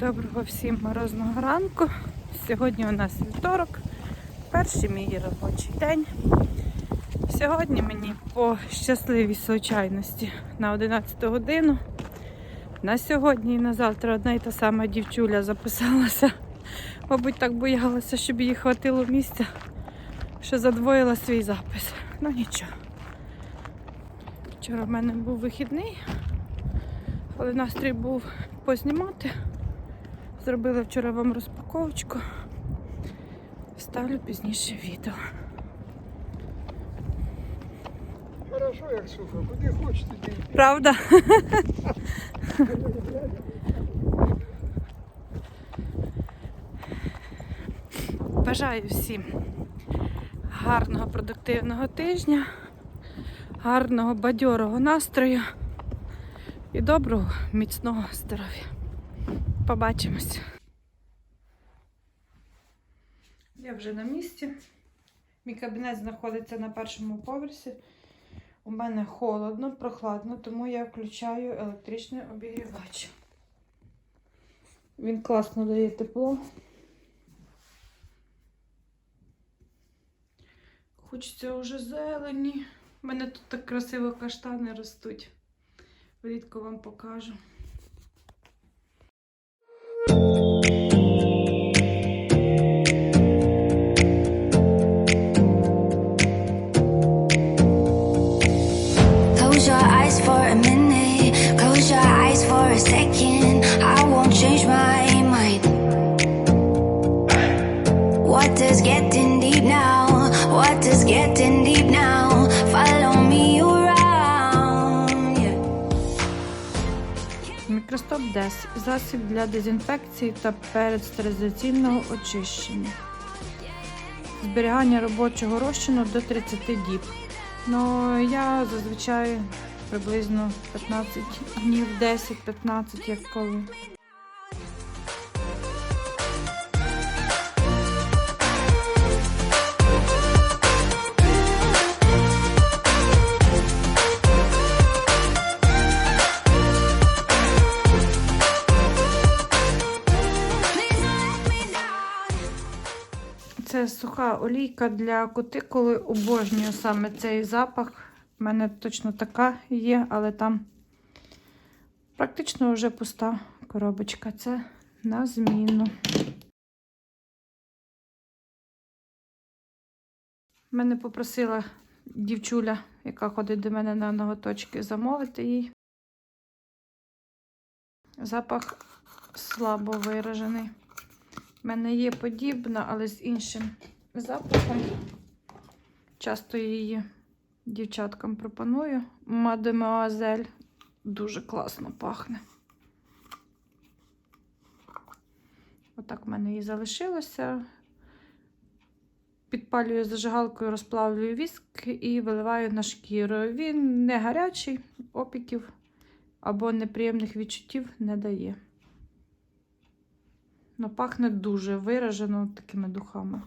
Доброго всім морозного ранку. Сьогодні у нас вівторок, перший мій робочий день. Сьогодні мені по щасливій случайності на 11 годину. На сьогодні і на завтра одна і та сама дівчуля записалася. Мабуть, так боялася, щоб їй хватило місця, що задвоїла свій запис. Ну нічого. Вчора в мене був вихідний, але настрій був познімати. Зробила вчора вам розпаковочку. Вставлю пізніше відео. Хорошо, як сухо, куди хочете йти. Правда? Бажаю всім гарного продуктивного тижня, гарного бадьорого настрою і доброго міцного здоров'я. Побачимось. Я вже на місці. Мій кабінет знаходиться на першому поверсі. У мене холодно, прохладно, тому я включаю електричний обігрівач. Він класно дає тепло. Хочеться вже зелені. У мене тут так красиво каштани ростуть. Влітку вам покажу. Thank you. Дес засіб для дезінфекції та передстерилізаційного очищення. Зберігання робочого розчину до 30 діб. Ну, я зазвичай приблизно 15 днів, 10-15, як коли. Суха олійка для кутикули. Обожнюю саме цей запах. У мене точно така є, але там практично вже пуста коробочка. Це на зміну. Мене попросила дівчуля, яка ходить до мене на ноготочки, замовити їй. Запах слабо виражений. У мене є подібна, але з іншим запахом. Часто її дівчаткам пропоную. Мадемуазель дуже класно пахне. Отак в мене її залишилося. Підпалюю зажигалкою, розплавлюю віск і виливаю на шкіру. Він не гарячий, опіків або неприємних відчуттів не дає. Ну, пахне дуже виражено такими духами.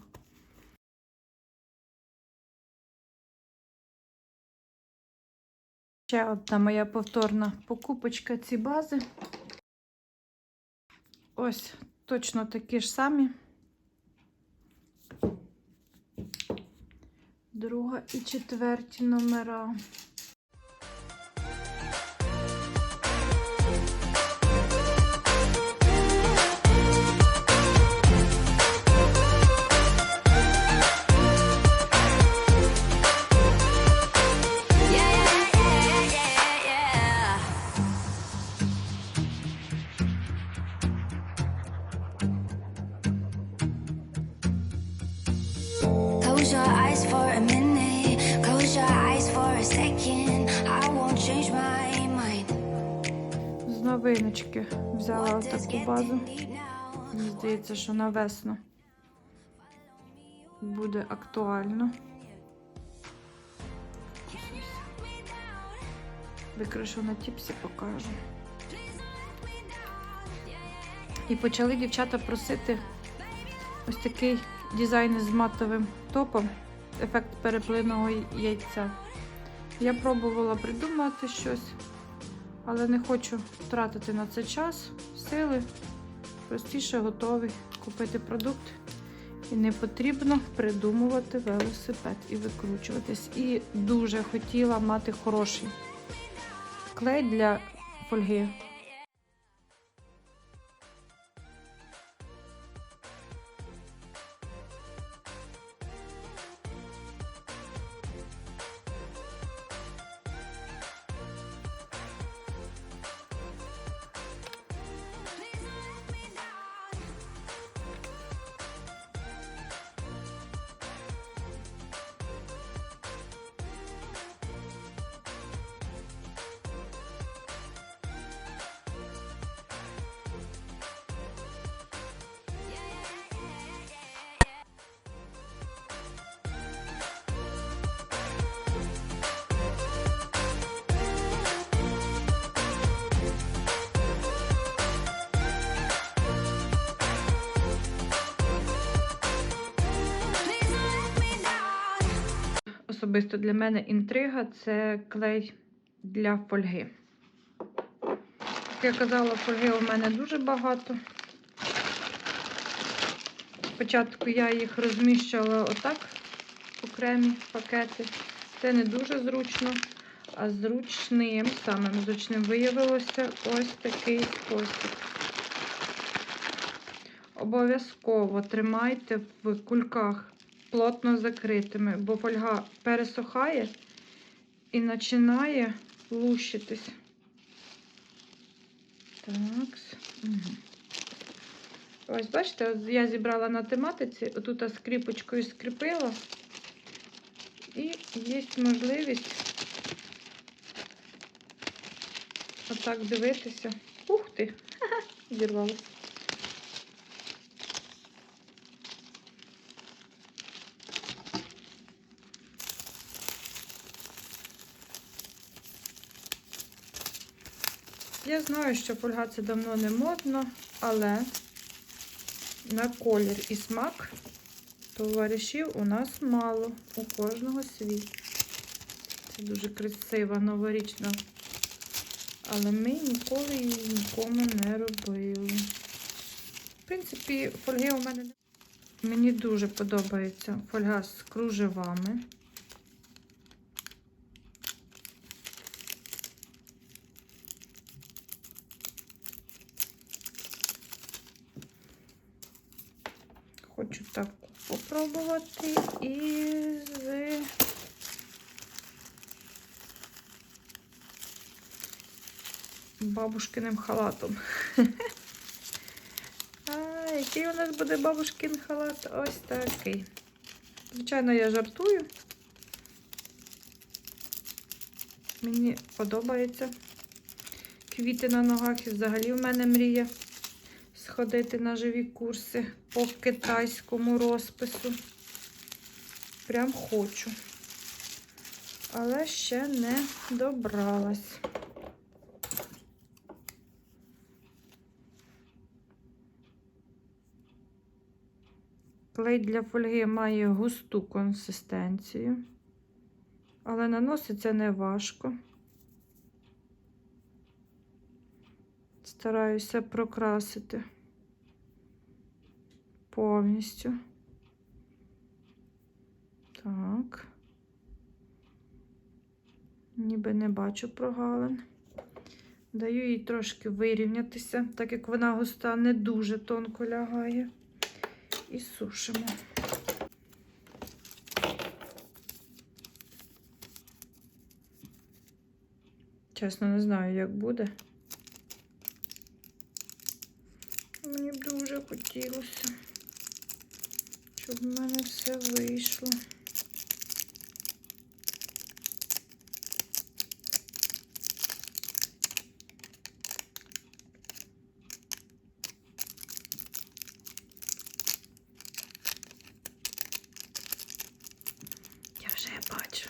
Ще одна моя повторна покупочка ці бази. Ось точно такі ж самі. Друга і четверті номера. Взяла таку базу. Мені здається, що на весну буде актуально. Викришу на тіпсі покажу. І почали дівчата просити ось такий дизайн з матовим топом, ефект переплиного яйця. Я пробувала придумати щось, але не хочу втратити на це час, сили. Простіше готовий купити продукт. І не потрібно придумувати велосипед і викручуватись. І дуже хотіла мати хороший клей для фольги. Особисто для мене інтрига це клей для фольги. Як я казала, фольги у мене дуже багато. Спочатку я їх розміщувала отак, окремі пакети. Це не дуже зручно, а зручним, самим зручним виявилося ось такий спосіб. Обов'язково тримайте в кульках плотно закритими, бо фольга пересохає і починає лущитись. Так. Ось, бачите, я зібрала на тематиці, отут скріпочкою скріпила, і є можливість отак дивитися. Ух ти! Зірвалося. Я знаю, що фольга це давно не модно, але на колір і смак товаришів у нас мало, у кожного свій. Це дуже красива, новорічна. Але ми ніколи її нікому не робили. В принципі, фольги у мене. Мені дуже подобається фольга з кружевами. Хочу таку попробувати із бабушкиним халатом. Який у нас буде бабушкин халат? Ось такий. Звичайно, я жартую. Мені подобається. Квіти на ногах і взагалі в мене мрія сходити на живі курси по китайському розпису. Прям хочу. Але ще не добралась. Клей для фольги має густу консистенцію, але наноситься не важко. Стараюся прокрасити повністю. Так. Ніби не бачу прогалин. Даю їй трошки вирівнятися, так як вона густа не дуже тонко лягає. І сушимо. Чесно, не знаю, як буде. Мені дуже хотілося, щоб в мене все вийшло. Я вже бачу.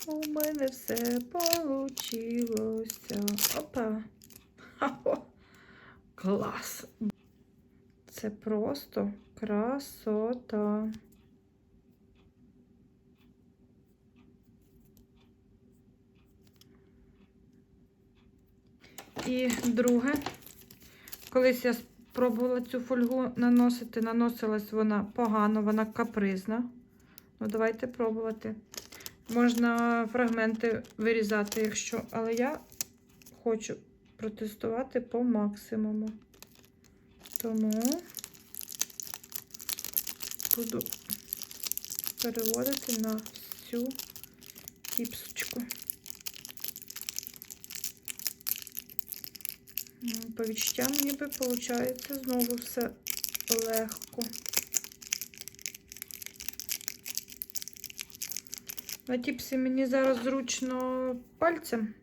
Що у мене все получилося. Опа. Клас. Це просто красота. І друге, колись я спробувала цю фольгу наносити, наносилась вона погано, вона капризна. Ну, давайте пробувати. Можна фрагменти вирізати, якщо, але я хочу протестувати по максимуму. Тому буду переводити на всю кіпсочку. М, По відчуттям ніби виходить знову все легко. На тіпсі мені зараз зручно пальцем,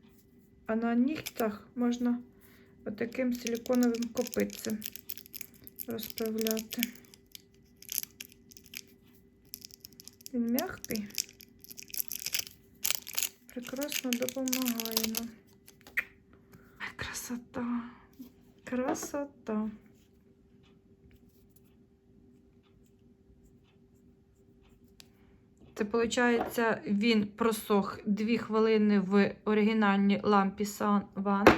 а на нігтях можна отаким силіконовим копитцем розправляти. Він м'який, прекрасно допомагає нам. Красота, красота. Це виходить, він просох 2 хвилини в оригінальній лампі Sun One.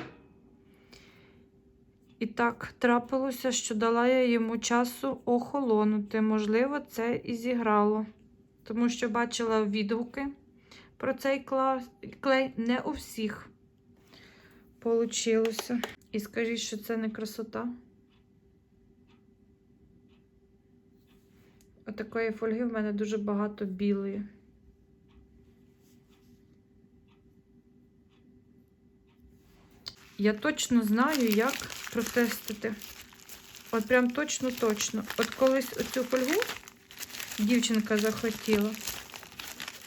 І так трапилося, що дала я йому часу охолонути. Можливо, це і зіграло. Тому що бачила відгуки про цей клей не у всіх получилося. І скажіть, що це не красота. Отакої фольги в мене дуже багато білої. Я точно знаю, як протестити. От прям точно-точно. От колись оцю фольгу дівчинка захотіла.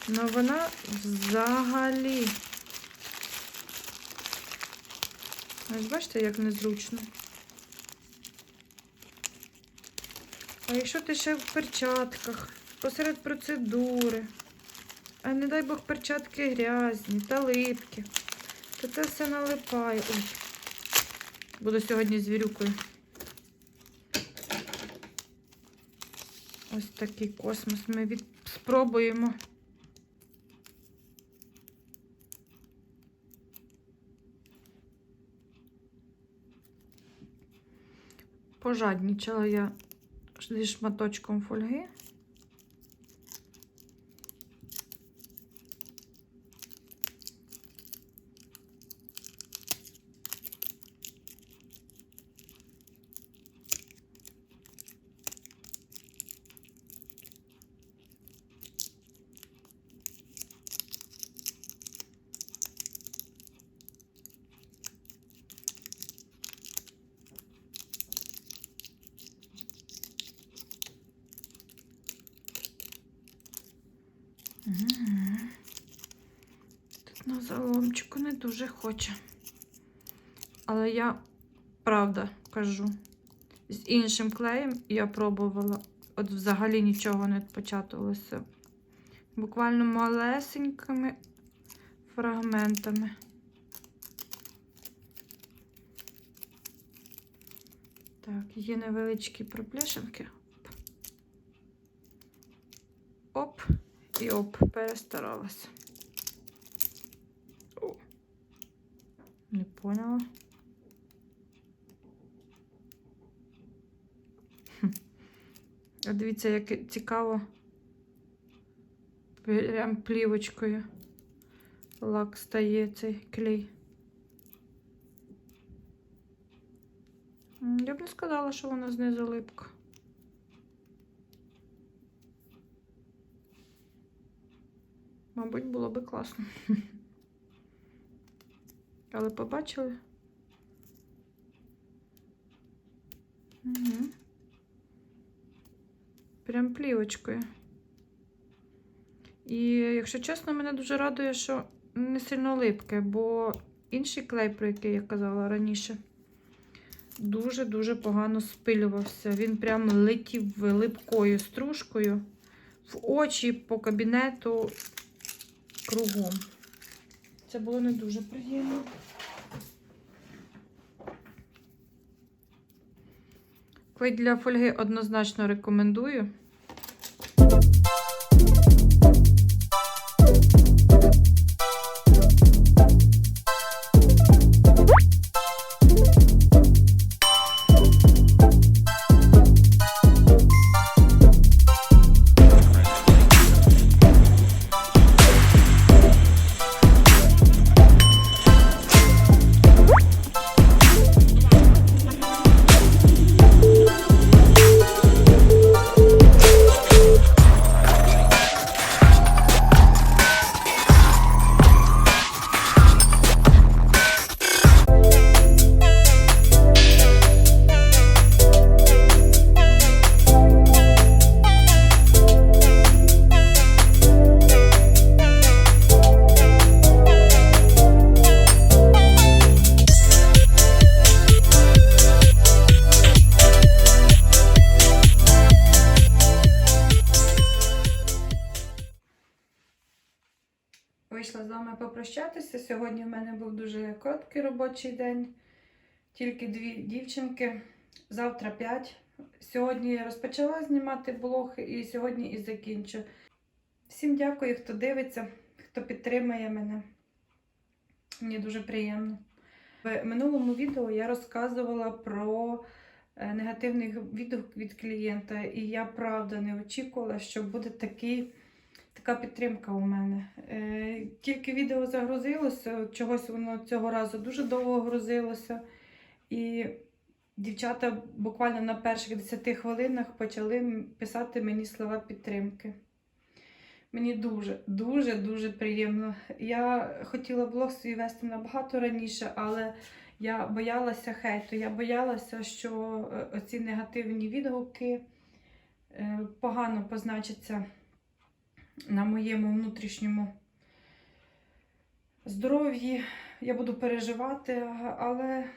Ну вона взагалі. Ось бачите, як незручно. А якщо ти ще в перчатках, посеред процедури, а не дай Бог перчатки грязні та липкі, то це все налипає. Ой. Буду сьогодні з вірюкою. Ось такий космос ми від... спробуємо. Пожаднічала я зі шматочком фольги. Мгм. Тут на заломчику не дуже хоче. Але я правда кажу, з іншим клеєм я пробувала, от взагалі нічого не початувалося. Буквально малесенькими фрагментами. Так, є невеличкі проплешинки. Оп. І оп, перестаралась. О. Не поняла. А дивіться, як цікаво. Прям плівочкою лак стає цей клей. Я б не сказала, що вона знизу липка. Мабуть, було би класно. Але побачили. Угу. Прям плівочкою. І, якщо чесно, мене дуже радує, що не сильно липке, бо інший клей, про який я казала раніше, дуже-дуже погано спилювався. Він прям летів липкою стружкою в очі по кабінету кругом. Це було не дуже приємно. Клей для фольги однозначно рекомендую. Прощатися. Сьогодні в мене був дуже короткий робочий день, тільки дві дівчинки, завтра п'ять. Сьогодні я розпочала знімати блог і сьогодні і закінчу. Всім дякую, хто дивиться, хто підтримує мене. Мені дуже приємно. В минулому відео я розказувала про е, негативний відгук від клієнта, і я правда не очікувала, що буде такий, така підтримка у мене. Е, Тільки відео загрузилося, чогось воно цього разу дуже довго грузилося. І дівчата буквально на перших 10 хвилинах почали писати мені слова підтримки. Мені дуже, дуже, дуже приємно. Я хотіла блог свій вести набагато раніше, але я боялася хейту. Я боялася, що е, оці негативні відгуки е, погано позначаться на моєму внутрішньому здоров'ї. Я буду переживати, але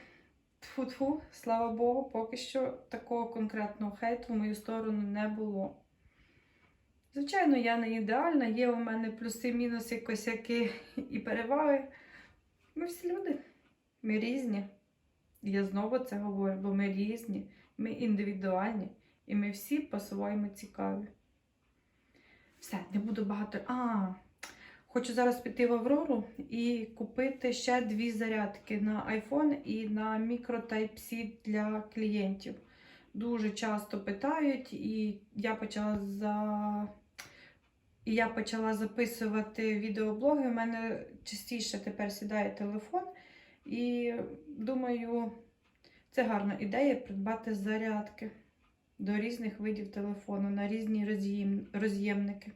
тфу-тфу, слава Богу, поки що такого конкретного хейту в мою сторону не було. Звичайно, я не ідеальна, є у мене плюси-мінуси, косяки і переваги. Ми всі люди, ми різні. Я знову це говорю, бо ми різні, ми індивідуальні і ми всі по-своєму цікаві. Все, не буду багато. А, хочу зараз піти в Аврору і купити ще дві зарядки на iPhone і на micro Type-C для клієнтів. Дуже часто питають, і я почала за. І я почала записувати відеоблоги. У мене частіше тепер сідає телефон. І думаю, це гарна ідея придбати зарядки до різних видів телефону на різні роз'ємники.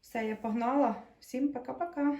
Все, я погнала. Всім пока-пока.